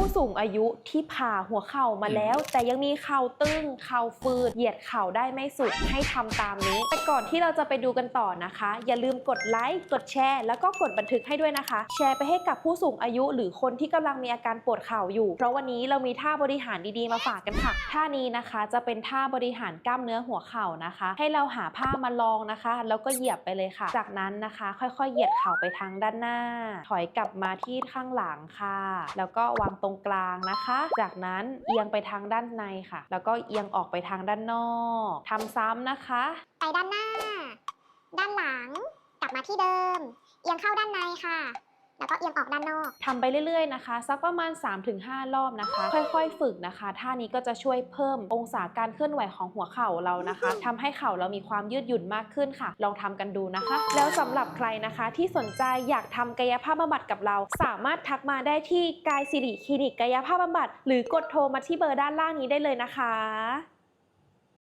ผู้สูงอายุที่ผ่าหัวเข่ามาแล้ว แต่ยังมีเข่าตึงเข่าฟืดเหยียดเข่าได้ไม่สุดให้ทำตามนี้ แต่ก่อนที่เราจะไปดูกันต่อนะคะ อย่าลืมกดไลค์กดแชร์ แล้วก็กดบันทึกให้ด้วยนะคะ แชร์ไปให้กับผู้สูงอายุ หรือคนที่กำลังมีอาการปวดเข่าอยู่ เพราะวันนี้เรามีท่าบริหารดีๆมาฝากกันค่ะ ท่านี้นะคะจะเป็นท่าบริหารกล้ามเนื้อหัวเข่านะคะ ให้เราหาผ้ามาลองนะคะ แล้วก็เหยียบไปเลยค่ะ จากนั้นนะคะ ค่อยๆ เหยียดเข่าไปทางด้านหน้า ถอยกลับมาที่ข้างหลังค่ะ แล้วก็วางตรงกลางนะคะ จากนั้นเอียงไปทางด้านในค่ะ แล้วก็เอียงออกไปทางด้านนอกทำซ้ำนะคะ ไปด้านหน้า ด้านหลัง กลับมาที่เดิม เอียงเข้าด้านในค่ะ แล้วก็เอียงออกด้านนอก ทำไปเรื่อยๆนะคะสักประมาณ 3-5 รอบนะคะ ค่อยๆ ฝึกนะคะ ท่านี้ก็จะช่วยเพิ่มองศาการเคลื่อนไหวของหัวเข่าเรานะคะทำให้เข่าเรามีความยืดหยุ่นมากขึ้นค่ะ ลองทำกันดูนะคะ แล้วสำหรับใครนะคะที่สนใจอยากทำกายภาพบำบัดกับเรา สามารถทักมาได้ที่กายสิริคลินิกกายภาพบำบัด หรือกดโทรมาที่เบอร์ด้านล่างนี้ได้เลยนะคะ